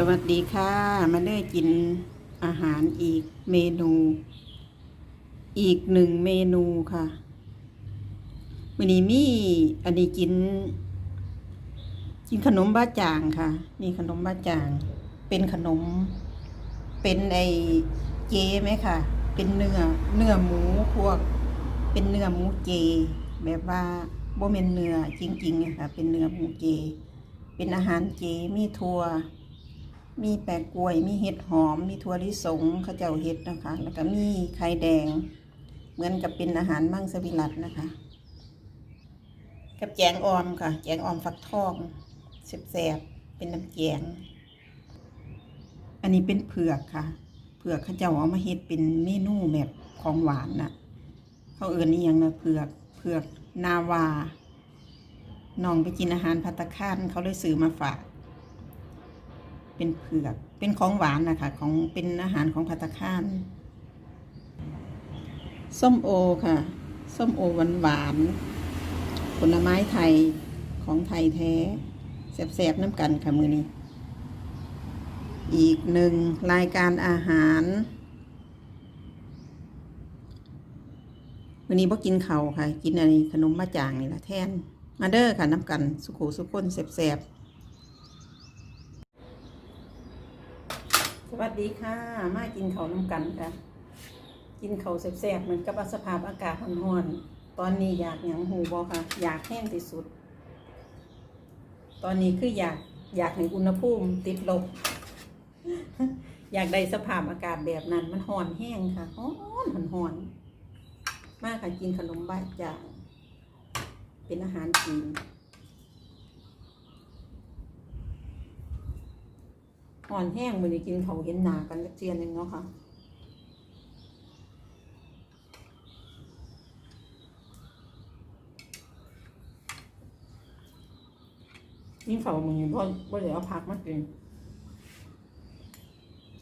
สวัสดีค่ะ มาได้กินอาหารอีกเมนู อีกหนึ่งเมนูค่ะ วันนี้มีอันนี้กิน กินขนมบ้าจ่างค่ะ นี่ขนมบ้าจ่าง เป็นขนม เป็นไอเจไหมค่ะ เป็นเนื้อเนื้อหมูพวก เป็นเนื้อหมูเจ แบบว่าโบเมนเนื้อจริงๆอะค่ะ เป็นเนื้อหมูเจ เป็นอาหารเจมีถั่ว มีแปะกล้วย มีเห็ดหอม มีถั่วลิสงเขาเจ้าเห็ดนะคะ แล้วก็มีไข่แดง เหมือนกับเป็นอาหารมังสวิรัตนะคะ กับแจงออมค่ะ แจงออมฟักทองแซ่บๆเป็นน้ำแจง อันนี้เป็นเผือกค่ะ เผือกเขาเจ้าเอามาเฮ็ดเป็นเมนูแบบของหวานน่ะ เขาเอื่นนี่ยังนะเผือก เผือกนาวาน้องไปกินอาหารพัตตาคารเขาเลยซื้อมาฝาก เป็นเผือก เป็นของหวานนะคะของเป็นอาหารของพัตคารส้มโอค่ะ ส้มโอหวานหวานผลไม้ไทยของไทยแท้แซ่บๆน้ำกันค่ะมือนี้ อีกหนึ่งรายการอาหารวันนี้บ่กินเขาค่ะ กินอะไรขนมมาจางนี่แหละแทนมาเด้อค่ะน้ำกัน สุขุสุขคนแซ่บๆ สวัสดีค่ะ มากินเขาน้ำกันค่ะกินเขาแซ่บๆเหมือนกับสภาพอากาศร้อนๆตอนนี้อยากหยังหูบอค่ะ อยากแห้งที่สุด ตอนนี้คืออยากอยากให้อุณหภูมิติดลบ อยากได้สภาพอากาศแบบนั้น มันห่อนแห้งค่ะฮ้อนห่อนห่อนมากค่ะกินขนมบ้าจ่างเป็นอาหารจีน ห่อนแห้งมือนี้กินเขาเห็นหนากันจักเจียนหนึ่งเนาะค่ะยิ่งเขามือบ่บ่เดี๋ยวเอาพักมากิน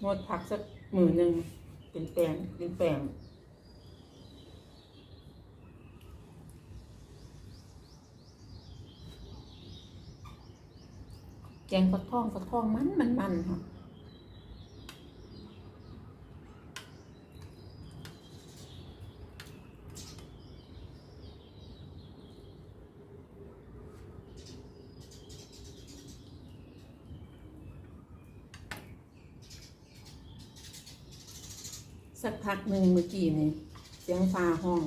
งดพักสักมือหนึ่งเป็นแปลงเป็นแปลงแก งฟักทองฟักทองมันมันมันค่ะสักพักหนึ่งเมื่อกี้นี่เสียงฟ้าห้อง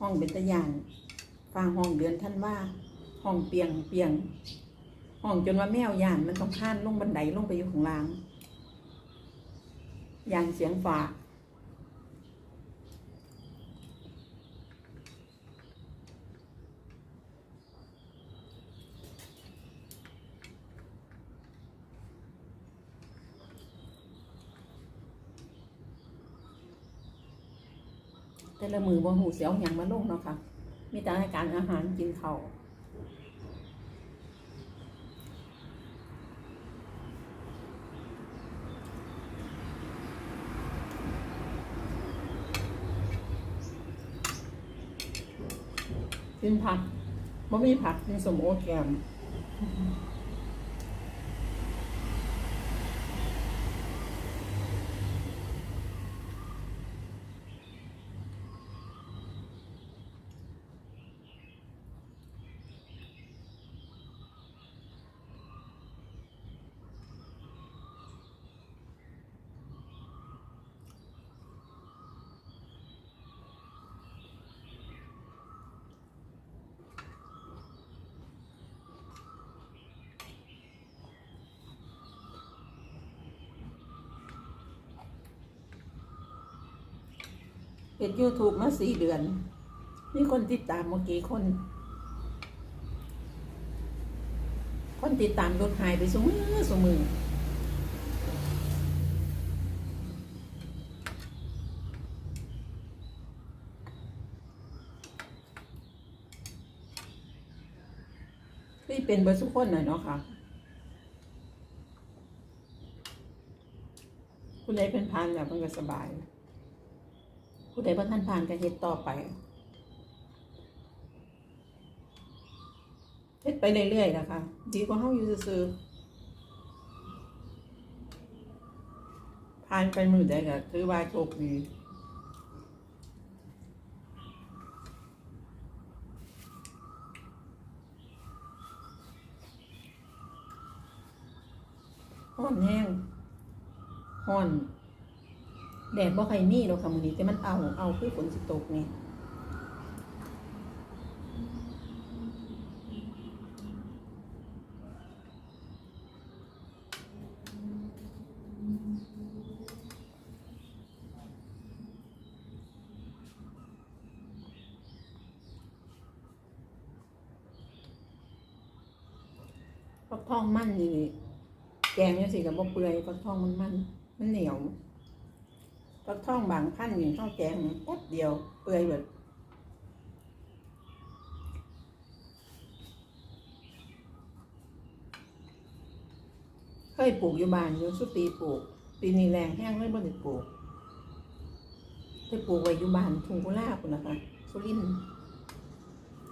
ห้องเป็นตะยานฟ้าห้องเดือนท่านว่า ห้องเปียงเปียง ห้องจนว่าแมวย่านมันต้องข้านลงบันไดลงไปอยู่ข้างล่างยานเสียงฝาแต่ละมือบ่หูเสียวหยังมาลงเนาะค่ะ มีแต่อาการอาหารกินเขาว กินผักบ่มีผักกินสมโอแกม เห็นยูทูบมาสี่เดือน มีคนติดตามเมื่อกี้คน คนติดตามลดหายไปสมือสมือนี่เป็นเบอร์สุกคนหน่อยเนาะค่ะ คุณได้เป็นพานแบบมันก็สบาย ผู้ใดบ่ท่านผ่านก็เฮ็ดต่อไปเฮ็ดไปเรื่อยๆนะคะดีกว่าเฮาอยู่ซื่อผ่านไปมือได้ก็ถือว่าโชคดีห้อนแห้งห้อน แดดบ่ใครมีหรอกค่ะมื้อนี้แต่มันเอาเอาคือฝนสิตกนี่ฟักทองมันนี่แกงเนี่ยสิกับบ่เปื่อยฟักทองมันมันมันเหนียว ฟักทองบางพันธุ์นี่ข้าวแกงแป๊บเดียวเปื่อยแบบเคยปลูกอยู่บ้านอยู่สุปีปลูก ปีนี้แรงแห้งเลยบ่ได้ปลูกไปปลูกไว้อยู่บ้านทุ่งกุลาพุ่นนะคะสุริน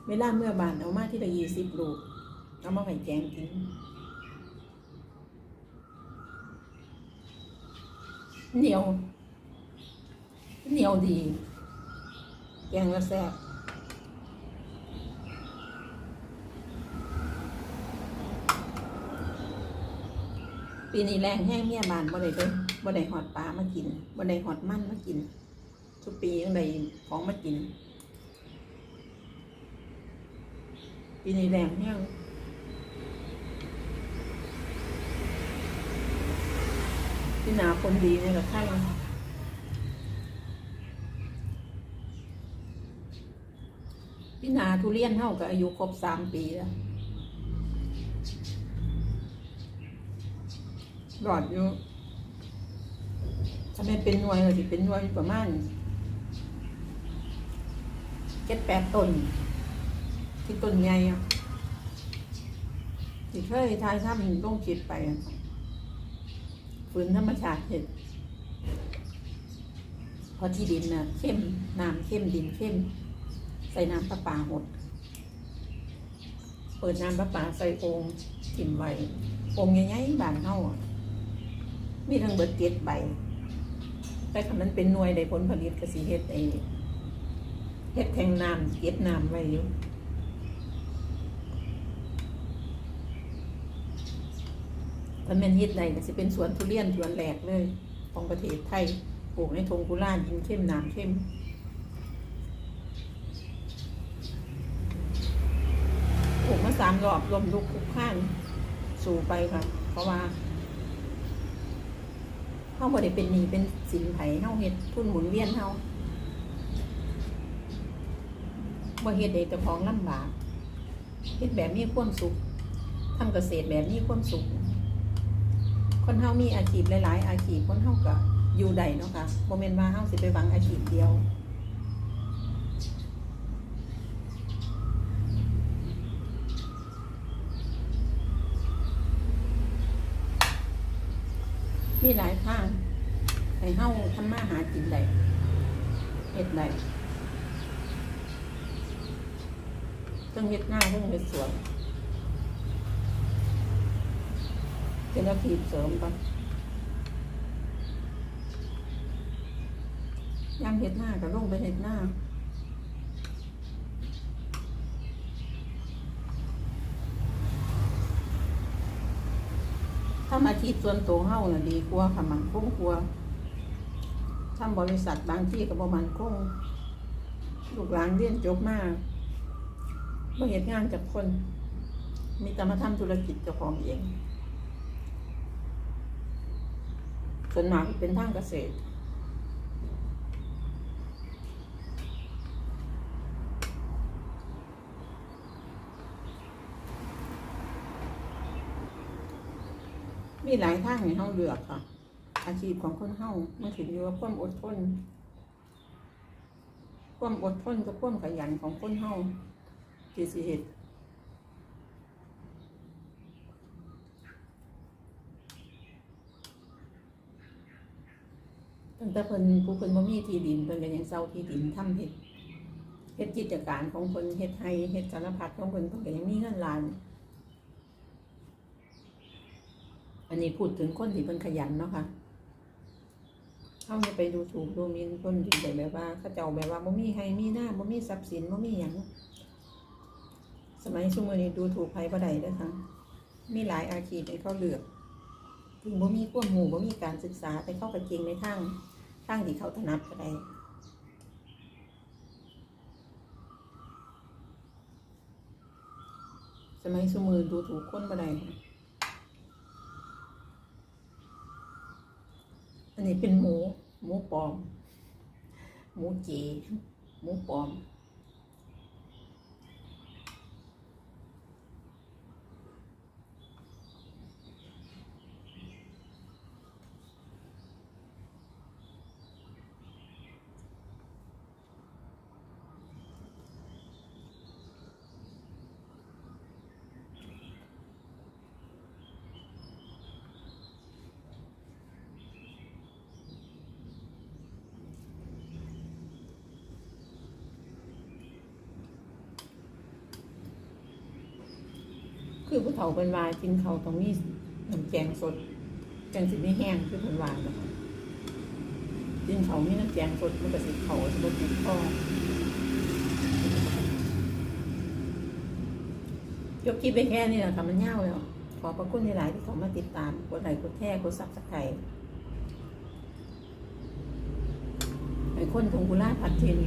เวลาเมื่อบานเอามาที่ละยี่สิบลูกเอามาไว้แกงกินเหนียว เหนียวดี แกงแล้วแซ่บปีนี้แรงแห้งเมียบานบ่ได้เด้บ่ได้หอดปลามากินบ่ได้หอดมันมากิน ทุกปียังได้ของมากิน ปีนี้แรงแห้งพี่นาคนดีเนี่ยกับใครพี่นา ทุเรียนเท่ากับอายุครบสามปีแล้วหลอดอยู่ถ้าไม่เป็นหน่วยก็จะเป็นหน่วยประมาณเจ็ดแปดต้น ที่ต้นใหญ่ที่เคยทายถ้ามันต้องคิดไปฝืนธรรมชาติเห็ดเพราะที่ดินน่ะเข้มน้ำเข้มดินเข้มใส่น้ำประปาหดเปิดน้ำประปาใส่โองกิ่มไว้โองใหญ่ๆบานเท่ามีทั้งเบิดเจ็ดใบ แต่คำนั้นเป็นหน่วยได้ผลผลิตกสิเฮ็ดไอเฮ็ดแทงน้ำเก็บน้ำไว้อยู่ถ้าแม่นเฮ็ดใดก็สิเป็นสวนทุเรียนสวนแรกเลย ของประเทศไทยปลูกในทงกุลาดินเข้มน้ำเข้มมาสามรอบลมลุกคุกข้านสู่ไปค่ะ เพราะว่าเฮาบ่ได้เป็นหนี้เป็นสินไผเฮาเฮ็ดทุนหมุนเวียนเฮาบ่เฮ็ดให้เจ้าของลำบากเฮ็ดแบบมีความสุขทำเกษตรแบบมีความสุข คนเฮามีอาชีพหลาย ๆ อาชีพคนเฮาก็อยู่ได้เนาะค่ะบ่แม่นว่าเฮาสิไปหวังอาชีพเดียว มีหลายทางให้เฮาทำมาหากินได้เฮ็ดได้ต้องเฮ็ดหน้าต้องเฮ็ดสวนเป็นอาชีพเสริมก่อนย่างเห็ดหน้าก็ลงไปเห็ดหน้า ถ้ามาอาชีพส่วนตัวเฮาน่ะดีกว่าค่ะมันคงกลัวาทำบริษัทบางที่ก็บ่มันคงลูกหลานเรียนจบมากบ่เห็นงานจากคน มีแต่มาทำธุรกิจเจ้าของเองส่วนมากเป็นทางเกษตร มีหลายทางให้เฮาเลือกค่ะ อาชีพของคนเฮามันขึ้นอยู่กับความอดทน ความอดทนกับความขยันของคนเฮาที่สิเฮ็ดตั้งแต่เพิ่นผู้เพิ่นบ่มีที่ดินเพิ่นก็ยังเซาที่ดินทำเฮ็ดเฮ็ดกิจการของเพิ่นเฮ็ดไห้เฮ็ดสารพัดของเพิ่นเพิ่นก็ยังมีเงินล้าน อั นนี้พูดถึงคนที่เพิ่นขยันเนาะค่ะเข้าไปดูถูกดูหมินคนที่แบบว่าเขาเจ้าแบบว่าบ่มีให้มีหน้าบ่มีทรัพย์สินบ่มีหยังสมัยช่วงนี้ดูถูกภัยบ่ได้เด้อค่ะมีหลายอาชีพให้เขาเลือกถึงบ่มีความรู้บ่มีการศึกษาแต่เข้าก็เก่งในทางทางที่เขาถนัดก็ได้สมัยสมือดูถูกคนบ่ได้ค่ะอั นี้เป็นหมู หมูปลอม หมูจีหมูปลอม คือผู้เฒ่าเป็นวายกินเขาตรงนี้น้ำแกงสดจังสิไม่แห้งคือเป็นวานะคะกินเขามีน้ำแกงสดมันก็สิเขาสมบูรณ์คอยกคลิปไปแค่นี้แหละค่ะมันเง่าวแล้ว ขอบพระคุณหลายๆที่เขามาติดตาม กดไลค์กดแชร์กดซับสไครต์ไอ้คนของกุล่าพัดทิน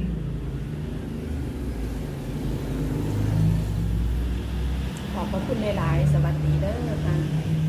ข อบพระคุณหลาย ๆ สวัสดีเด้อค่ะ